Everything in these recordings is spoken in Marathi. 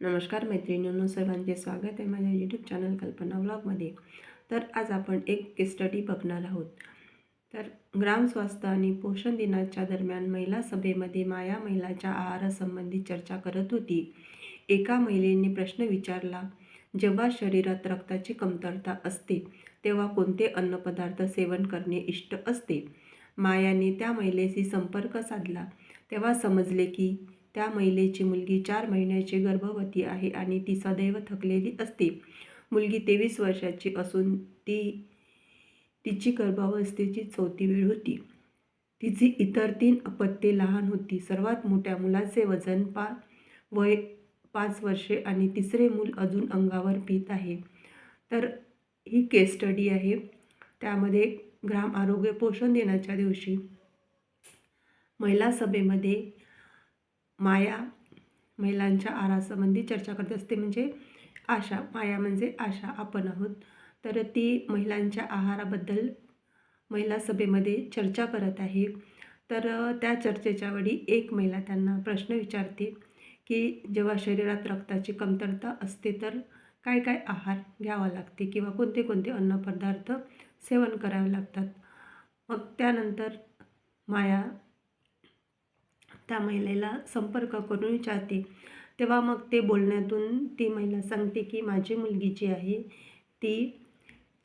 नमस्कार मैत्रिणींनो सर्वांचे स्वागत आहे माझ्या यूट्यूब चॅनल कल्पना ब्लॉगमध्ये तर आज आपण एक केस स्टडी बघणार आहोत. तर ग्राम स्वास्थ्य आणि पोषण दिनाच्या दरम्यान महिला सभेमध्ये माया महिलाच्या आहारासंबंधी चर्चा करत होती. एका महिलेने प्रश्न विचारला जेव्हा शरीरात रक्ताची कमतरता असते तेव्हा कोणते अन्नपदार्थ सेवन करणे इष्ट असते? मायाने त्या महिलेशी संपर्क साधला. तेव्हा समजले की त्या महिलेची मुलगी चार महिन्याची गर्भवती आहे आणि ती सदैव थकलेली असते. मुलगी तेवीस वर्षाची असून ती तिची गर्भावस्थेची चौथी वेळ होती. तिची इतर तीन अपत्ये लहान होती. सर्वात मोठ्या मुलाचे वजन पा वय पाच वर्षे आणि तिसरे मूल अजून अंगावर पीत आहे. तर ही केस स्टडी आहे. त्यामध्ये ग्राम आरोग्य पोषण दिनाच्या दिवशी महिला सभेमध्ये माया महिलांच्या आहारासंबंधी चर्चा करत असते म्हणजे आशा. माया म्हणजे आशा आपण आहोत. तर ती महिलांच्या आहाराबद्दल महिला सभेमध्ये चर्चा करत आहे. तर त्या चर्चेच्या वेळी एक महिला त्यांना प्रश्न विचारते की जेव्हा शरीरात रक्ताची कमतरता असते तर काय काय आहार घ्यावा लागते किंवा कोणते कोणते अन्नपदार्थ सेवन करावे लागतात? मग त्यानंतर माया त्या महिलेला संपर्क करून विचारते. तेव्हा मग ते बोलण्यातून ती महिला सांगते की माझी मुलगी जी आहे ती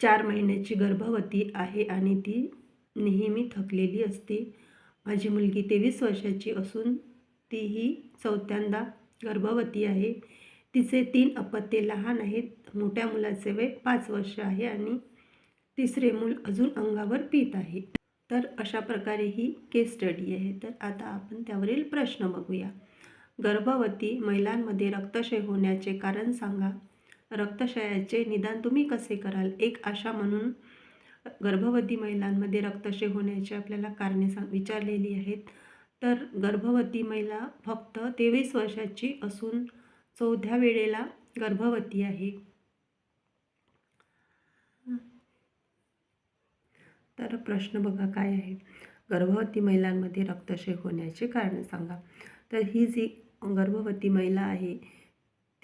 चार महिन्याची गर्भवती आहे आणि ती नेहमी थकलेली असते. माझी मुलगी तेवीस वर्षाची असून तीही चौथ्यांदा गर्भवती आहे. तिचे तीन अपत्ये लहान आहेत. मोठ्या मुलाचे वय पाच वर्ष आहे आणि तिसरे मूल अजून अंगावर पीत आहे. तर अशा प्रकारे ही केस स्टडी आहे. तर आता आपण त्यावरील प्रश्न बघूया. गर्भवती महिलांमध्ये रक्तक्षय होण्याचे कारण सांगा. रक्तक्षयाचे निदान तुम्ही कसे कराल? एक आशा म्हणून गर्भवती महिलांमध्ये रक्तक्षय होण्याची आपल्याला कारणे सांग विचारलेली आहेत. तर गर्भवती महिला फक्त तेवीस वर्षाची असून चौथ्या वेळेला गर्भवती आहे. तर प्रश्न बघा काय आहे? गर्भवती महिलांमध्ये रक्तक्षय होण्याचे कारण सांगा. तर ही जी गर्भवती महिला आहे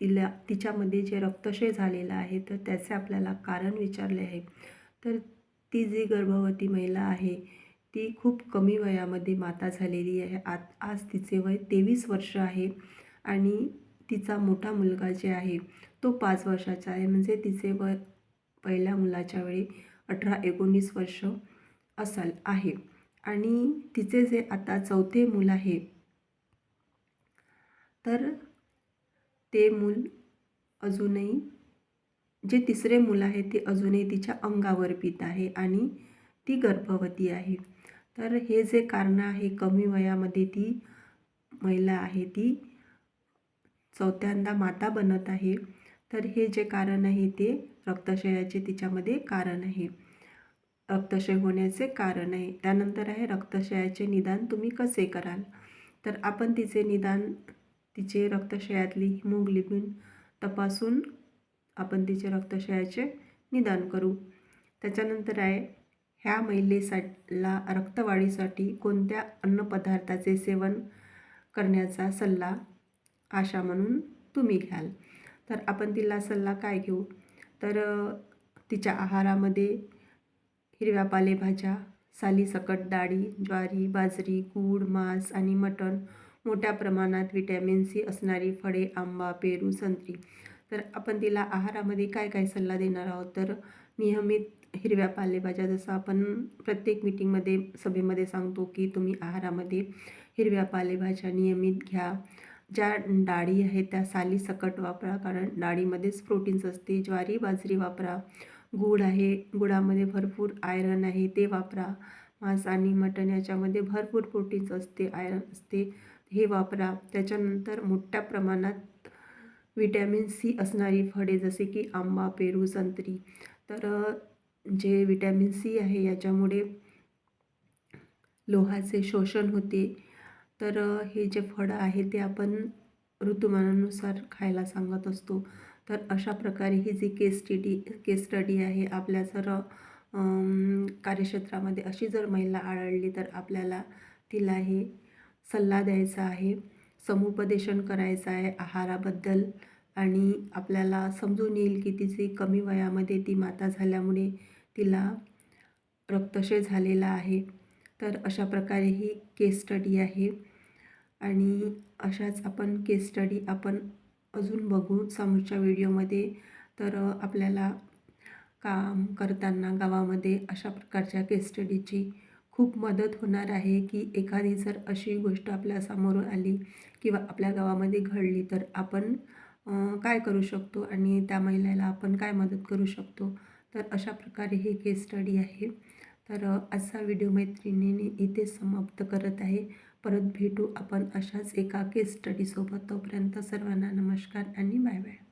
तिला तिच्यामध्ये जे रक्तक्षय झालेलं आहे तर त्याचे आपल्याला कारण विचारले आहे. तर ती जी गर्भवती महिला आहे ती खूप कमी वयामध्ये माता झालेली आहे. आत आज तिचे वय तेवीस वर्ष आहे आणि तिचा मोठा मुलगा जे आहे तो पाच वर्षाचा आहे. म्हणजे तिचे वय पहिल्या मुलाच्या वेळी अठरा एकोणीस वर्ष असाल आहे. आणि तिचे जे आता चौथे मूल आहे तर ते मूल अजूनही जे तिसरे मूल आहे ते अजूनही तिच्या अंगावर पित आहे आणि ती गर्भवती आहे. तर हे जे कारण आहे कमी वयामध्ये ती महिला आहे ती चौथ्यांदा माता बनत आहे. तर हे जे कारण आहे ते रक्तक्षयाचे तिच्यामध्ये कारण आहे. रक्तक्षय होण्याचे कारण आहे. त्यानंतर आहे रक्तक्षयाचे निदान तुम्ही कसे कराल? तर आपण तिचे निदान तिचे रक्तक्षयातली लिपून तपासून आपण तिचे रक्तक्षयाचे निदान करू. त्याच्यानंतर आहे ह्या महिलेसाठीला रक्तवाढीसाठी कोणत्या अन्नपदार्थाचे सेवन करण्याचा सल्ला आशा म्हणून तुम्ही घ्याल. तर आपण तिला सल्ला काय घेऊ? तर तिच्या आहारामध्ये हिरव्या पालेभाज्या सालीसकट डाळी ज्वारी बाजरी गूळ मांस आणि मटण मोठ्या प्रमाणात विटॅमिन सी असणारी फळे आंबा पेरू संत्री. तर आपण तिला आहारामध्ये काय काय सल्ला देणार आहोत? तर नियमित हिरव्या पालेभाज्या जसं आपण प्रत्येक मिटिंगमध्ये सभेमध्ये सांगतो की तुम्ही आहारामध्ये हिरव्या पालेभाज्या नियमित घ्या. ज्या डाळी आहेत त्या सालीसकट वापरा कारण डाळीमध्येच प्रोटीन्स असते. ज्वारी बाजरी वापरा. गूळ आहे गुळामध्ये भरपूर आयरन आहे ते वापरा. मांस आणि मटण याच्यामध्ये भरपूर प्रोटीन्स असते आयरन असते हे वापरा. त्याच्यानंतर मोठ्या प्रमाणात विटॅमिन सी असणारी फळे जसे की आंबा पेरू संत्री. तर जे विटॅमिन सी आहे याच्यामुळे लोहाचे शोषण होते. तर हे जे फळं आहे ते आपण ऋतुमानानुसार खायला सांगत असतो. तर अशा प्रकारे ही जी केस स्टडी केस स्टडी आहे आपल्या जर कार्यक्षेत्रामध्ये अशी जर महिला आढळली तर आपल्याला तिला हे सल्ला द्यायचा आहे. समुपदेशन करायचं आहे आहाराबद्दल आणि आपल्याला समजून येईल की तिची कमी वयामध्ये ती माता झाल्यामुळे तिला रक्तक्षय झालेला आहे. तर अशा प्रकारे ही केस स्टडी आहे. आणि अशाच आपण केस स्टडी आपण अजून बघू समोरच्या व्हिडिओमध्ये तर आपल्याला काम करताना गावामध्ये अशा प्रकारच्या केस स्टडीची खूप मदत होणार आहे की एखादी जर अशी गोष्ट आपल्यासमोर आली किंवा आपल्या गावामध्ये घडली तर आपण काय करू शकतो आणि त्या महिलेला आपण काय मदत करू शकतो? तर अशा प्रकारे हे केस स्टडी आहे. तर आजचा व्हिडिओ मैत्रिणीने इथे समाप्त करत आहे. परत भेटू आपण अशाच एका केस स्टडीसोबत तोपर्यंत सर्वांना नमस्कार आणि बाय बाय